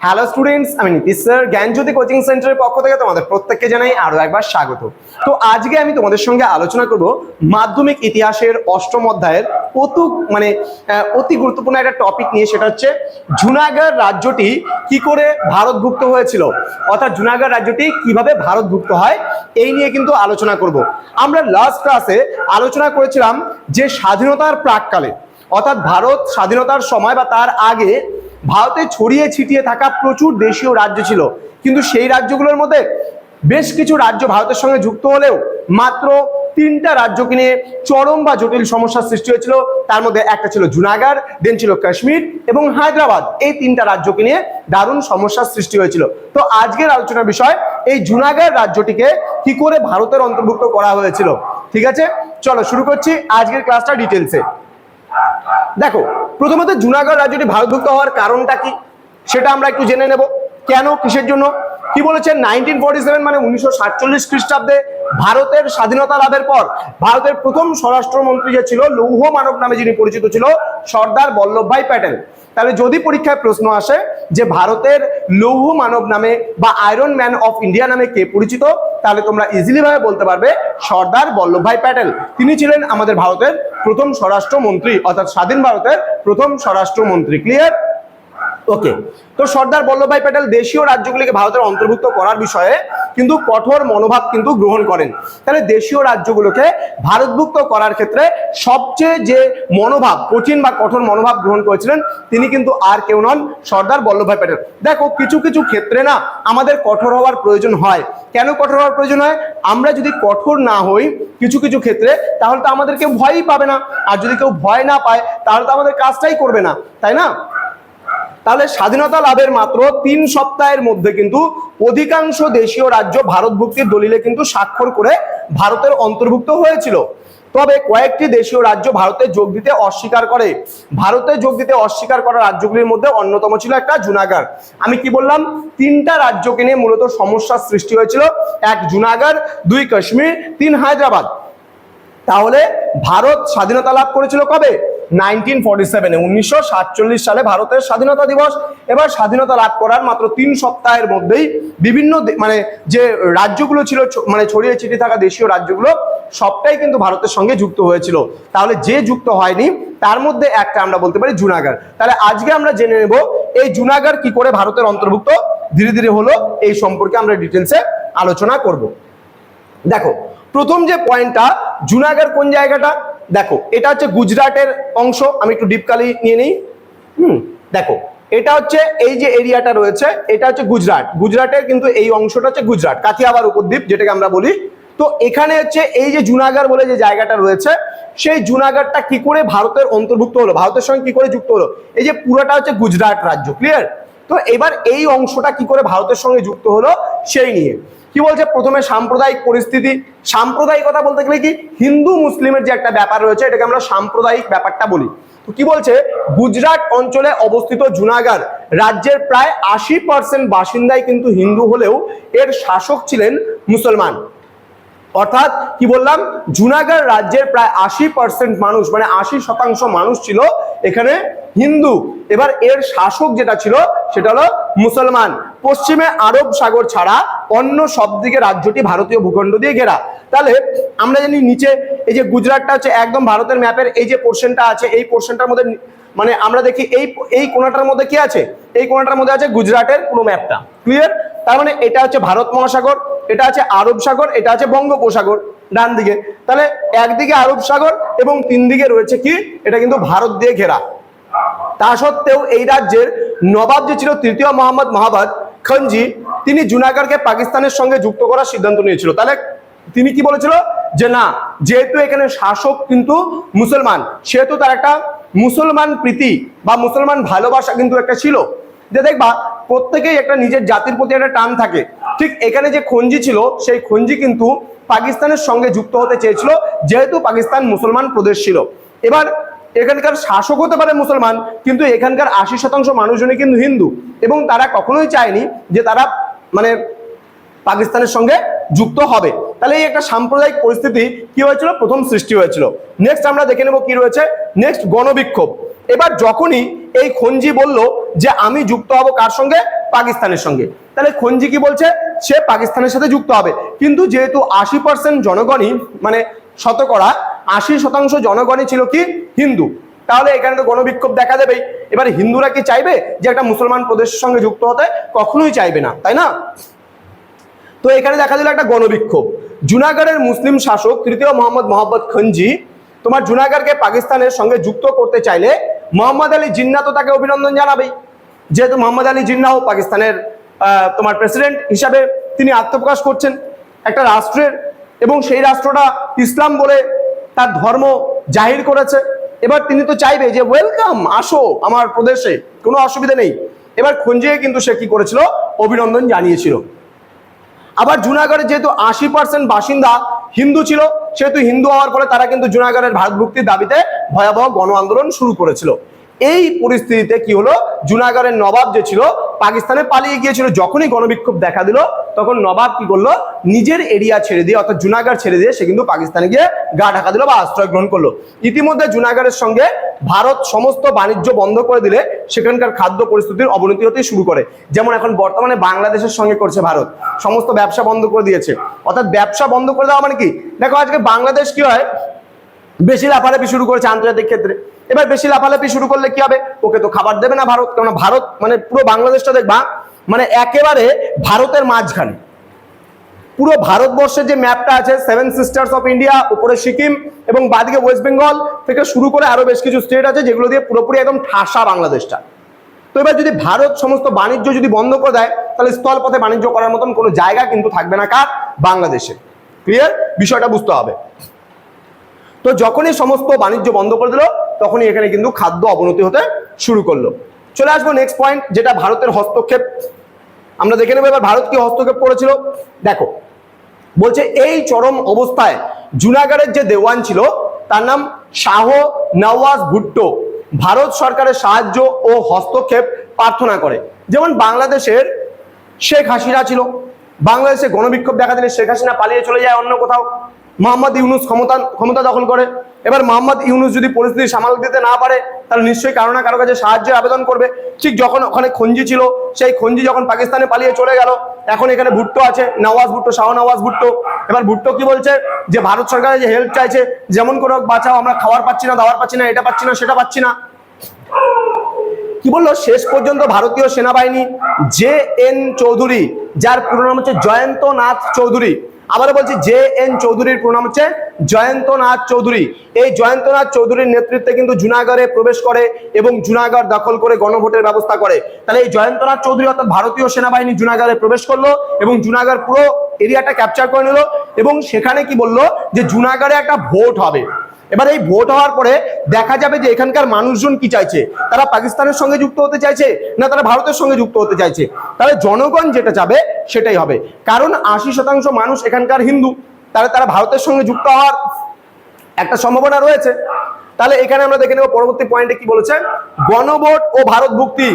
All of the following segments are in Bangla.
হ্যালো স্টুডেন্টস আমি নীতিশ স্যার জ্ঞানজ্যোতি কোচিং সেন্টারের পক্ষ থেকে তোমাদের প্রত্যেককে জানাই আরও একবার স্বাগত। তো আজকে আমি তোমাদের সঙ্গে আলোচনা করব মাধ্যমিক ইতিহাসের অষ্টম অধ্যায়ের অতু মানে অতি গুরুত্বপূর্ণ একটা টপিক নিয়ে, সেটা হচ্ছে জুনাগড় রাজ্যটি কি করে ভারতভুক্ত হয়েছিল? অর্থাৎ জুনাগড় রাজ্যটি কীভাবে ভারতভুক্ত হয়, এই নিয়ে কিন্তু আলোচনা করব। আমরা লাস্ট ক্লাসে আলোচনা করেছিলাম যে স্বাধীনতার প্রাককালে, অর্থাৎ ভারত স্বাধীনতার সময় বা তার আগে ভারতে ছড়িয়ে ছিটিয়ে থাকা প্রচুর দেশীয় রাজ্য ছিল। কিন্তু সেই রাজ্যগুলোর মধ্যে বেশ কিছু রাজ্য ভারতের সঙ্গে যুক্ত হলেও মাত্র তিনটা রাজ্যকে নিয়ে চরম বা জটিল সমস্যার সৃষ্টি হয়েছিল। তার মধ্যে একটা ছিল জুনাগড় দেন ছিল কাশ্মীর এবং হায়দ্রাবাদ। এই তিনটা রাজ্যকে নিয়ে দারুণ সমস্যার সৃষ্টি হয়েছিল। তো আজকের আলোচনার বিষয়, এই জুনাগড় রাজ্যটিকে কি করে ভারতের অন্তর্ভুক্ত করা হয়েছিল? ঠিক আছে? চলো শুরু করছি আজকের ক্লাসটা ডিটেলসে দেখো প্রথমত জুনাগড় রাজ্যটি ভারতভুক্ত হওয়ার কারণটা কি? সেটা আমরা একটু জেনে নেব। কেন? কিসের জন্য? কি বলেছেন? নাইনটিন ফোর্টি সেভেন মানে উনিশশো সাতচল্লিশ খ্রিস্টাব্দে ভারতের স্বাধীনতা লাভের পর ভারতের প্রথম স্বরাষ্ট্রমন্ত্রী যে ছিল, লৌহ মানব নামে যিনি পরিচিত ছিল, সর্দার বল্লভভাই প্যাটেল। তাহলে যদি পরীক্ষায় প্রশ্ন আসে যে ভারতের লৌহ মানব নামে বা আয়রন ম্যান অফ ইন্ডিয়া নামে কে পরিচিত, তাহলে তোমরা ইজিলি ভাবে বলতে পারবে সর্দার বল্লভভাই প্যাটেল। তিনি ছিলেন আমাদের ভারতের প্রথম স্বরাষ্ট্রমন্ত্রী অর্থাৎ স্বাধীন ভারতের প্রথম স্বরাষ্ট্রমন্ত্রী ক্লিয়ার ওকে তো সর্দার বল্লভভাই প্যাটেল দেশীয় রাজ্যগুলিকে ভারতের অন্তর্ভুক্ত করার বিষয়ে কিন্তু কঠোর মনোভাব কিন্তু গ্রহণ করেন। তাহলে দেশীয় রাজ্যগুলোকে ভারতভুক্ত করার ক্ষেত্রে সবচেয়ে যে মনোভাব, কঠিন বা কঠোর মনোভাব গ্রহণ করেছিলেন, তিনি কিন্তু আর কেউ নন সর্দার বল্লভভাই প্যাটেল। দেখো, কিছু কিছু ক্ষেত্রে না আমাদের কঠোর হওয়ার প্রয়োজন হয়। কেন কঠোর হওয়ার প্রয়োজন হয়? আমরা যদি কঠোর না হই কিছু কিছু ক্ষেত্রে, তাহলে তো আমাদেরকে ভয়ই পাবে না। আর যদি কেউ ভয় না পায়, তাহলে তো আমাদের কাজটাই করবে না। তাই না? তাহলে স্বাধীনতা লাভের মাত্র তিন সপ্তাহের মধ্যে কিন্তু অধিকাংশ দেশীয় রাজ্য ভারতভুক্তির দলিলে কিন্তু স্বাক্ষর করে ভারতের অন্তর্ভুক্ত হয়েছিল। তবে কয়েকটি দেশীয় রাজ্য ভারতে যোগ দিতে অস্বীকার করে। ভারতে যোগ দিতে অস্বীকার করা রাজ্যগুলির মধ্যে অন্যতম ছিল একটা জুনাগড়। আমি কি বললাম? তিনটা রাজ্যকে নিয়ে মূলত সমস্যার সৃষ্টি হয়েছিল। এক জুনাগড়, দুই কাশ্মীর, তিন হায়দ্রাবাদ। তাহলে ভারত স্বাধীনতা লাভ করেছিল কবে? নাইনটিন ফর্টি সেভেনে, উনিশশো সাতচল্লিশ সালে ভারতের স্বাধীনতা দিবস। এবার স্বাধীনতা লাভ করার মাত্র তিন সপ্তাহের মধ্যেই বিভিন্ন মানে যে রাজ্যগুলো ছিল মানে ছড়িয়ে ছিটিয়ে থাকা দেশীয় রাজ্যগুলো, সবটাই কিন্তু ভারতের সঙ্গে যুক্ত হয়েছিল। তাহলে যে যুক্ত হয়নি, তার মধ্যে একটা আমরা বলতে পারি জুনাগড়। তাহলে আজকে আমরা জেনে নেব, এই জুনাগড় কি করে ভারতের অন্তর্ভুক্ত? ধীরে ধীরে হলো, এই সম্পর্কে আমরা ডিটেলসে আলোচনা করব। দেখো, প্রথম যে পয়েন্টটা, জুনাগড় কোন জায়গাটা? দেখো, এটা হচ্ছে গুজরাটের অংশ, আমি একটু ডিপকালি নিয়ে নিই। হুম, দেখো, এটা হচ্ছে এই যে এরিয়াটা রয়েছে, এটা হচ্ছে গুজরাট। গুজরাটের কিন্তু এই অংশটা হচ্ছে গুজরাট কাথিয়াবার উপদ্বীপ, যেটাকে আমরা বলি। তো এখানে হচ্ছে এই যে জুনাগড় বলে যে জায়গাটা রয়েছে, সেই জুনাগড়টা কি করে ভারতের অন্তর্ভুক্ত হলো? ভারতের সঙ্গে কি করে যুক্ত হলো? এই যে পুরোটা হচ্ছে গুজরাট রাজ্য ক্লিয়ার তো এবার এই অংশটা কি করে ভারতের সঙ্গে যুক্ত হলো, সেই নিয়ে। কি বলছে? প্রথমে সাম্প্রদায়িক পরিস্থিতি। সাম্প্রদায়িকতা বলতে গেলে কি? হিন্দু মুসলিমের যে একটা ব্যাপার রয়েছে, এটাকে আমরা সাম্প্রদায়িক ব্যাপারটা বলি। তো কি বলছে? গুজরাট অঞ্চলে অবস্থিত জুনাগার রাজ্যের প্রায় আশি পার্সেন্ট বাসিন্দাই কিন্তু হিন্দু হলেও এর শাসক ছিলেন মুসলমান। অর্থাৎ কি বললাম? জুনাগড় রাজ্যের প্রায় আশি পার্সেন্ট মানুষ মানে আশি শতাংশ মানুষ ছিল এখানে হিন্দু। এবার এর শাসক যেটা ছিল, সেটা হলো মুসলমান। পশ্চিমে আরব সাগর ছাড়া অন্য সব দিকে রাজ্যটি ভারতীয় ভূখণ্ড দিয়ে ঘেরা। তাহলে আমরা জানি নিচে, এই যে গুজরাটটা হচ্ছে একদম ভারতের ম্যাপের এই যে পোর্শনটা আছে, এই পোর্শনটার মধ্যে মানে আমরা দেখি এই এই কোনাটার মধ্যে কি আছে? এই কোনাটার মধ্যে আছে গুজরাটের পুরো ম্যাপটা। ক্লিয়ার তার মানে এটা হচ্ছে ভারত মহাসাগর। এটা আছে আরব সাগর, এটা আছে বঙ্গোপসাগর, ডান দিকে। তাহলে একদিকে আরব সাগর এবং তিন দিকে রয়েছে কি? এটা কিন্তু ভারত দিয়ে ঘেরা। তা সত্ত্বেও এই রাজ্যের নবাব যে ছিল, তৃতীয় মোহাম্মদ মহাবাদ খনজি তিনি জুনাগড়কে পাকিস্তানের সঙ্গে যুক্ত করার সিদ্ধান্ত নিয়েছিল। তাহলে তিনি কি বলেছিল? যে না, যেহেতু এখানে শাসক কিন্তু মুসলমান, সেহেতু তার একটা মুসলমান প্রীতি বা মুসলমান ভালোবাসা কিন্তু একটা ছিল। যে দেখবা, প্রত্যেকেই একটা নিজের জাতির প্রতি একটা টান থাকে। ঠিক এখানে যে খঞ্জি ছিল, সেই খঞ্জি কিন্তু পাকিস্তানের সঙ্গে যুক্ত হতে চেয়েছিল, যেহেতু পাকিস্তান মুসলমান প্রদেশ ছিল। এবার এখানকার শাসক হতে পারে মুসলমান, কিন্তু এখানকার আশি শতাংশ মানুষজনই কিন্তু হিন্দু। এবং তারা কখনোই চায়নি যে তারা মানে পাকিস্তানের সঙ্গে যুক্ত হবে। তাহলে এই একটা সাম্প্রদায়িক পরিস্থিতি কি হয়েছিল? প্রথম সৃষ্টি হয়েছিল। নেক্সট আমরা দেখে নেব কি রয়েছে। নেক্সট গণবিক্ষোভ। এবার যখনই এই খঞ্জি বলল যে আমি যুক্ত হব কার সঙ্গে? পাকিস্তানের সঙ্গে। তাহলে খঞ্জি কি বলছে? সে পাকিস্তানের সাথে যুক্ত হবে। কিন্তু যেহেতু আশি পার্সেন্ট জনগণই মানে শতকরা আশি শতাংশ জনগণই ছিল কি? হিন্দু। তাহলে এখানে তো গণবিক্ষোভ দেখা দেবেই। এবার হিন্দুরা কি চাইবে যে একটা মুসলমান প্রদেশের সঙ্গে যুক্ত হতে? কখনোই চাইবে না, তাই না? তো এখানে দেখা দিল একটা গণবিক্ষোভ। জুনাগড়ের মুসলিম শাসক তৃতীয় মোহাম্মদ মোহাম্মদ খঞ্জি, তোমার জুনাগড়কে পাকিস্তানের সঙ্গে যুক্ত করতে চাইলে মোহাম্মদ আলী জিন্না তো তাকে অভিনন্দন জানাবেই। যেহেতু মোহাম্মদ আলী জিন্নাও পাকিস্তানের তোমার প্রেসিডেন্ট হিসাবে তিনি আত্মপ্রকাশ করছেন একটা রাষ্ট্রের এবং সেই রাষ্ট্রটা ইসলাম বলে তার ধর্ম জাহির করেছে। এবার তিনি তো চাইবে যে ওয়েলকাম আসো আমার প্রদেশে, কোনো অসুবিধা নেই। এবার খঞ্জিয়ে কিন্তু সে কি করেছিল? অভিনন্দন জানিয়েছিল। আবার জুনাগড়ের যেহেতু আশি পার্সেন্ট বাসিন্দা হিন্দু ছিল, সেহেতু হিন্দু হওয়ার ফলে তারা কিন্তু জুনাগড়ের ভারতভুক্তির দাবিতে ভয়াবহ গণ আন্দোলন শুরু করেছিল। এই পরিস্থিতিতে কি হলো? জুনাগড়ের নবাব যে ছিল, পাকিস্তানে পালিয়ে গিয়েছিল। যখনই গণবিক্ষোভ দেখা দিল তখন নবাব কি করল? নিজের এরিয়া ছেড়ে দিয়ে, অর্থাৎ জুনাগড় ছেড়ে দিয়ে সে কিন্তু পাকিস্তানে গিয়ে গা ঢাকা দিল বা আশ্রয় গ্রহণ করল। ইতিমধ্যে জুনাগড়ের সঙ্গে ভারত সমস্ত বাণিজ্য বন্ধ করে দিলে সেখানকার খাদ্য পরিস্থিতির অবনতি হতে শুরু করে। যেমন এখন বর্তমানে বাংলাদেশের সঙ্গে করছে ভারত। সমস্ত ব্যবসা বন্ধ করে দিয়েছে। অর্থাৎ ব্যবসা বন্ধ করে দেওয়া মানে কি? দেখো আজকে বাংলাদেশ কি হয়? বেশি লাফালাফি শুরু করেছে আন্তর্জাতিক ক্ষেত্রে। এবার বেশি লাফালাফি শুরু করলে কি হবে? ওকে তো খাবার দেবে না ভারত। কেননা ভারত মানে পুরো বাংলাদেশটা দেখবা মানে একেবারে ভারতের মাঝখানে। পুরো ভারতবর্ষের যে ম্যাপটা আছে সেভেন সিস্টার্স অফ ইন্ডিয়া উপরে সিকিম এবং বাদিকে ওয়েস্ট বেঙ্গল থেকে শুরু করে আরও বেশ কিছু স্টেট আছে যেগুলো দিয়ে পুরোপুরি একদম ঠাসা বাংলাদেশটা। তো এবার যদি ভারত সমস্ত বাণিজ্য যদি বন্ধ করে দেয়, তাহলে স্থলপথে বাণিজ্য করার মতন কোনো জায়গা কিন্তু থাকবে না কার? বাংলাদেশে। ক্লিয়ার বিষয়টা বুঝতে হবে। তো যখনই সমস্ত বাণিজ্য বন্ধ করে দিল, তখনই এখানে কিন্তু খাদ্য অবনতি হতে শুরু করল। চলে আসব নেক্সট পয়েন্ট যেটা ভারতের হস্তক্ষেপ। আমরা দেখে নেব এবার ভারত কি হস্তক্ষেপ করেছিল। দেখো, বলছে এই চরম অবস্থায় জুনাগড়ের যে দেওয়ান ছিল, তার নাম শাহ নওয়াজ ভুট্টো। ভারত সরকারের সাহায্য ও হস্তক্ষেপ প্রার্থনা করে। যেমন বাংলাদেশের শেখ হাসিনা ছিল, বাংলাদেশে গণবিক্ষোভ দেখা দিলে শেখ হাসিনা পালিয়ে চলে যায় অন্য কোথাও। মোহাম্মদ ইউনুস ক্ষমতা ক্ষমতা দখল করে। এবার মোহাম্মদ ইউনুস যদি পরিস্থিতি সামাল দিতে না পারে, তাহলে নিশ্চয়ই কারও না কারও কাছে সাহায্যের আবেদন করবে। ঠিক যখন ওখানে খঞ্জি ছিল, সেই খঞ্জি যখন পাকিস্তানে পালিয়ে চলে গেল, এখন এখানে ভুট্টো আছে, নওয়াজ ভুট্টো, শাহ নওয়াজ ভুট্টো। এবার ভুট্টো কি বলছে? যে ভারত সরকারের যে হেল্প চাইছে, যেমন হোক বাঁচাও, আমরা খাবার পাচ্ছি না দাওয়ার পাচ্ছি না, এটা পাচ্ছি না, সেটা পাচ্ছি না। কি বলল? শেষ পর্যন্ত ভারতীয় সেনাবাহিনী, জে এন চৌধুরী, যার পুরো নাম হচ্ছে জয়ন্ত নাথ চৌধুরী। আবার বলছি, জে এন চৌধুরীর পুরো নাম হচ্ছে জয়ন্ত নাথ চৌধুরী। এই জয়ন্তনাথ চৌধুরীর নেতৃত্বে কিন্তু জুনাগড়ে প্রবেশ করে এবং জুনাগড় দখল করে গণভোটের ব্যবস্থা করে। তাহলে এই জয়ন্তনাথ চৌধুরী অর্থাৎ ভারতীয় সেনাবাহিনী জুনাগড়ে প্রবেশ করল এবং জুনাগড় পুরো এরিয়াটা ক্যাপচার করে নিল এবং সেখানে কি বলল যে জুনাগড়ে একটা ভোট হবে। এবার এই ভোট হওয়ার পরে দেখা যাবে যে এখানকার মানুষজন কি চাইছে? তারা পাকিস্তানের সঙ্গে যুক্ত হতে চাইছে না তারা ভারতের সঙ্গে যুক্ত হতে চাইছে? তাহলে জনগণ যেটা চাবে সেটাই হবে। কারণ আশি শতাংশ মানুষ এখানকার হিন্দু। তাহলে তারা ভারতের সঙ্গে যুক্ত হওয়ার একটা সম্ভাবনা রয়েছে। তাহলে এখানে আমরা দেখে নেব পরবর্তী পয়েন্টে কি বলেছে? গণভোট ও ভারত ভুক্তি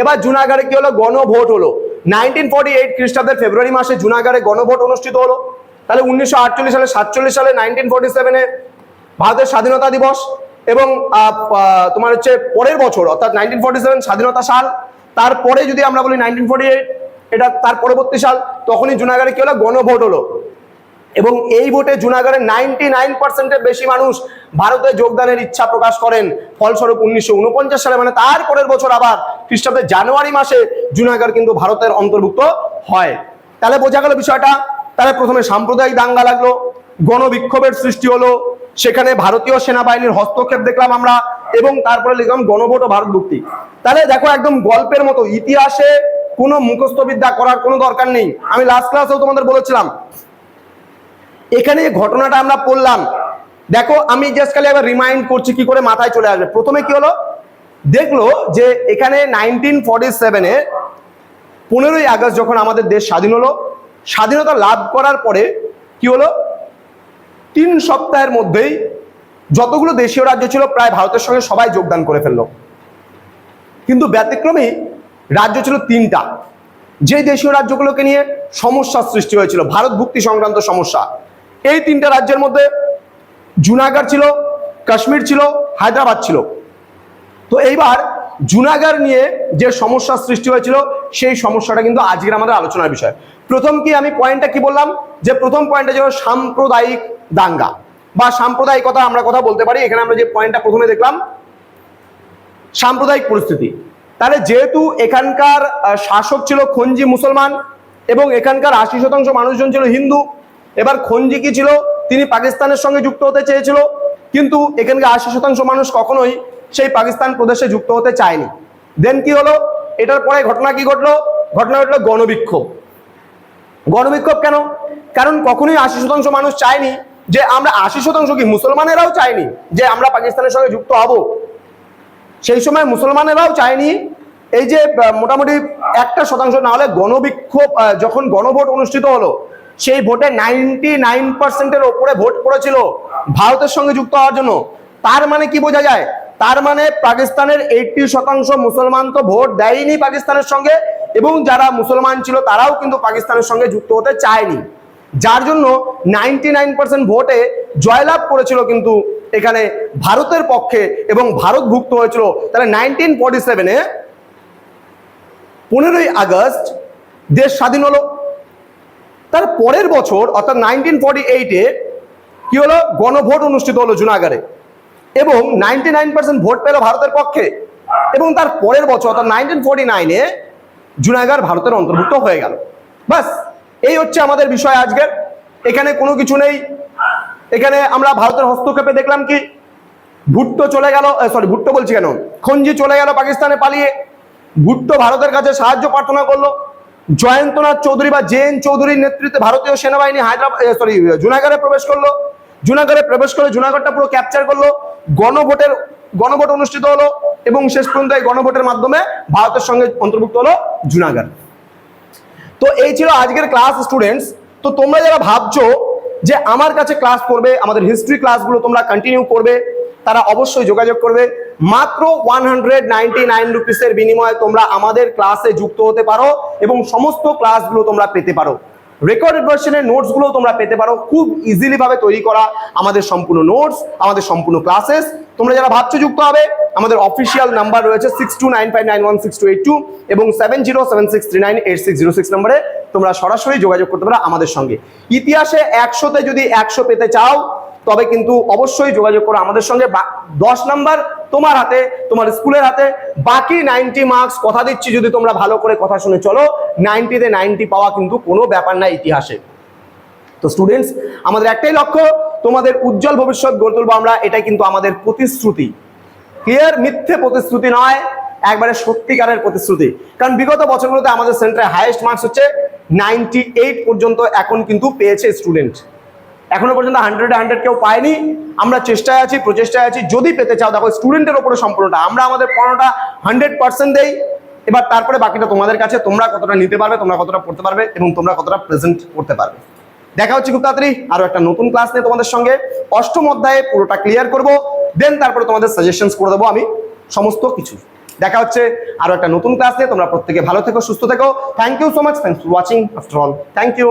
এবার জুনাগড়ে কি হলো? গণভোট হলো। নাইনটিন ফর্টি এইট খ্রিস্টাব্দের ফেব্রুয়ারি মাসে জুনাগড়ে গণভোট অনুষ্ঠিত হলো। তাহলে উনিশশো আটচল্লিশ সালে সাতচল্লিশ সালে নাইনটিন ফর্টি সেভেনে ভারতের স্বাধীনতা দিবস এবং তোমার হচ্ছে পরের বছর, অর্থাৎ নাইনটিন ফর্টি সেভেন স্বাধীনতা সাল, তারপরে যদি আমরা বলি নাইনটিন ফর্টি এইট এটা তার পরবর্তী সাল, তখনই জুনাগড়ে কি হলো? গণভোট হলো। এবং এই ভোটে জুনাগড়ের নাইনটি নাইন পার্সেন্টের বেশি মানুষ ভারতে যোগদানের ইচ্ছা প্রকাশ করেন। ফলস্বরূপ উনিশশো উনপঞ্চাশ সালে মানে তার পরের বছর আবার খ্রিস্টাব্দের জানুয়ারি মাসে জুনাগড় কিন্তু ভারতের অন্তর্ভুক্ত হয়। তাহলে বোঝা গেল বিষয়টা। তাহলে প্রথমে সাম্প্রদায়িক দাঙ্গা লাগল, গণবিক্ষোভের সৃষ্টি হলো, সেখানে ভারতীয় সেনাবাহিনীর হস্তক্ষেপ দেখলাম আমরা, এবং তারপরে লিখলাম গণভোট ও ভারত মুক্তি। তাহলে দেখো একদম গল্পের মতো, ইতিহাসে কোনো মুখস্থবিদ্যা করার কোনো দরকার নেই। আমি লাস্ট ক্লাসেও তোমাদের বলেছিলাম এখানে যে ঘটনাটা আমরা পড়লাম, দেখো আমি জাস্ট খালি আবার রিমাইন্ড করছি কি করে মাথায় চলে আসবে। প্রথমে কি হলো? দেখল যে এখানে নাইনটিন ফর্টি সেভেনে পনেরোই আগস্ট যখন আমাদের দেশ স্বাধীন হলো, স্বাধীনতা লাভ করার পরে কি হলো? তিন সপ্তাহের মধ্যেই যতগুলো দেশীয় রাজ্য ছিল প্রায় ভারতের সঙ্গে সবাই যোগদান করে ফেলল। কিন্তু ব্যতিক্রমী রাজ্য ছিল তিনটা। যে দেশীয় রাজ্যগুলোকে নিয়ে সমস্যার সৃষ্টি হয়েছিল, ভারত ভুক্তি সংক্রান্ত সমস্যা এই তিনটা রাজ্যের মধ্যে জুনাগড় ছিল, কাশ্মীর ছিল, হায়দ্রাবাদ ছিল। তো এইবার জুনাগার নিয়ে যে সমস্যার সৃষ্টি হয়েছিল, সেই সমস্যাটা কিন্তু আজকের আমাদের আলোচনার বিষয়। প্রথম কি আমি পয়েন্টটা কি বললাম? যে প্রথম পয়েন্টটা ছিল সাম্প্রদায়িক দাঙ্গা। বা সাম্প্রদায়িকতা আমরা কথা বলতে পারি, এখানে আমরা যে পয়েন্টটা প্রথমে দেখলাম, সাম্প্রদায়িক পরিস্থিতি। তাহলে যেহেতু এখানকার শাসক ছিল খঞ্জি মুসলমান, এবং এখানকার আশি শতাংশ মানুষজন ছিল হিন্দু এবার খঞ্জি কি ছিল? তিনি পাকিস্তানের সঙ্গে যুক্ত হতে চেয়েছিল, কিন্তু এখানকার আশি শতাংশ মানুষ কখনোই সেই পাকিস্তান প্রদেশে যুক্ত হতে চায়নি। দেন কি হলো? এটার পরে ঘটনা কি ঘটলো? ঘটনা ঘটলো গণবিক্ষোভ। গণবিক্ষোভ কেন? কারণ কখনোই আশি শতাংশ মানুষ চায়নি যে আমরা, আশি শতাংশ কি মুসলমানেরাও চায়নি যে আমরা পাকিস্তানের সঙ্গে যুক্ত হব? সেই সময় মুসলমানেরাও চায়নি এই যে মোটামুটি একটা শতাংশ, না হলে গণবিক্ষোভ যখন গণভোট অনুষ্ঠিত হলো সেই ভোটে নাইনটি নাইন পার্সেন্টের ওপরে ভোট পড়েছিল ভারতের সঙ্গে যুক্ত হওয়ার জন্য। তার মানে কি বোঝা যায়? তার মানে পাকিস্তানের এইটটি শতাংশ মুসলমান তো ভোট দেয়নি পাকিস্তানের সঙ্গে এবং যারা মুসলমান ছিল তারাও কিন্তু পাকিস্তানের সঙ্গে যুক্ত হতে চায়নি। যার জন্য নাইনটি নাইন পার্সেন্ট ভোটে জয়লাভ করেছিল কিন্তু এখানে ভারতের পক্ষে এবং ভারত ভুক্ত হয়েছিল তাহলে নাইনটিন ফর্টি সেভেনে পনেরোই আগস্ট দেশ স্বাধীন হলো তার পরের বছর, অর্থাৎ নাইনটিন ফর্টি এইটে কি হলো? গণভোট অনুষ্ঠিত হলো জুনাগারে এবং নাইনটি নাইন পার্সেন্ট ভোট পেল ভারতের পক্ষে। এবং তার পরের বছর, অর্থাৎ নাইনটিন ফর্টি নাইনে জুনাগার ভারতের অন্তর্ভুক্ত হয়ে গেল। বাস এই হচ্ছে আমাদের বিষয় আজকের। এখানে কোনো কিছু নেই। এখানে আমরা ভারতের হস্তক্ষেপে দেখলাম কি? ভুট্টো চলে গেল সরি ভুট্টো বলছি কেন? খঞ্জি চলে গেল পাকিস্তানে পালিয়ে। ভুট্টো ভারতের কাছে সাহায্য প্রার্থনা করল। জয়ন্তনাথ চৌধুরী বা জে এন চৌধুরীর নেতৃত্বে ভারতীয় সেনাবাহিনী হায়দ্রাবাদ সরি জুনাগড়ে প্রবেশ করল। জুনাগড়ে প্রবেশ করে জুনাগড়টা পুরো ক্যাপচার করল। গণভোটের, গণভোট অনুষ্ঠিত হলো এবং শেষ পর্যন্ত এই গণভোটের মাধ্যমে ভারতের সঙ্গে অন্তর্ভুক্ত হলো জুনাগড়। তো এই ছিল আজকের ক্লাস স্টুডেন্টস তো তোমরা যারা ভাবছ যে আমার কাছে ক্লাস করবে আমাদের হিস্ট্রি ক্লাসগুলো তোমরা কন্টিনিউ করবে তারা অবশ্যই যোগাযোগ করবে। মাত্র ওয়ান হান্ড্রেড নাইনটি নাইন রুপিসের বিনিময়ে তোমরা আমাদের ক্লাসে যুক্ত হতে পারো এবং সমস্ত ক্লাসগুলো তোমরা পেতে পারো। রেকর্ডেড ভার্সনের নোটসগুলো তোমরা পেতে পারো। খুব ইজিলি ভাবে তৈরি করা আমাদের সম্পূর্ণ নোটস আমাদের সম্পূর্ণ ক্লাসেস তোমরা যারা ভাবছ যুক্ত হবে, আমাদের অফিসিয়াল নাম্বার রয়েছে six two nine five nine one six two eight two এবং seven zero seven six three nine eight six zero six নম্বরে তোমরা সরাসরি যোগাযোগ করতে পারো আমাদের সঙ্গে। ইতিহাসে একশোতে যদি একশো পেতে চাও তবে কিন্তু অবশ্যই যোগাযোগ করো আমাদের সঙ্গে। দশ নাম্বার তোমার হাতে, তোমার স্কুলের হাতে। বাকি নাইনটি মার্কস কথা দিচ্ছি যদি তোমরা ভালো করে কথা শুনে চলো। নাইনটিতে নাইনটি পাওয়া কিন্তু কোনো ব্যাপার না ইতিহাসে। তো স্টুডেন্টস আমাদের একটাই লক্ষ্য, তোমাদের উজ্জ্বল ভবিষ্যৎ গড়ে তুলবো আমরা। এটাই কিন্তু আমাদের প্রতিশ্রুতি। ক্লিয়ার মিথ্যে প্রতিশ্রুতি নয়, একবারে সত্যিকারের প্রতিশ্রুতি। কারণ বিগত বছরগুলোতে আমাদের সেন্টারে হাইয়েস্ট মার্কস হচ্ছে নাইনটি পর্যন্ত এখন কিন্তু পেয়েছে স্টুডেন্ট এখনও পর্যন্ত হান্ড্রেড হান্ড্রেড কেউ পায়নি। আমরা চেষ্টায় আছি, প্রচেষ্টায় আছি। যদি পেতে চাও, দেখো স্টুডেন্টের ওপরে সম্পূর্ণটা। আমরা আমাদের পড়ানোটা হান্ড্রেড পার্সেন্ট দেই। এবার তারপরে বাকিটা তোমাদের কাছে, তোমরা কতটা নিতে পারবে, তোমরা কতটা পড়তে পারবে, এবং তোমরা কতটা প্রেজেন্ট করতে পারবে। দেখা হচ্ছে খুব তাড়াতাড়ি আরও একটা নতুন ক্লাস নিয়ে তোমাদের সঙ্গে। অষ্টম অধ্যায়ে পুরোটা ক্লিয়ার করব দেন তারপরে তোমাদের সাজেশনস করে দেবো আমি সমস্ত কিছু। দেখা হচ্ছে আরও একটা নতুন ক্লাস নিয়ে। তোমরা প্রত্যেকে ভালো থেকো, সুস্থ থেকো। Thank you so much thanks for watching after all thank you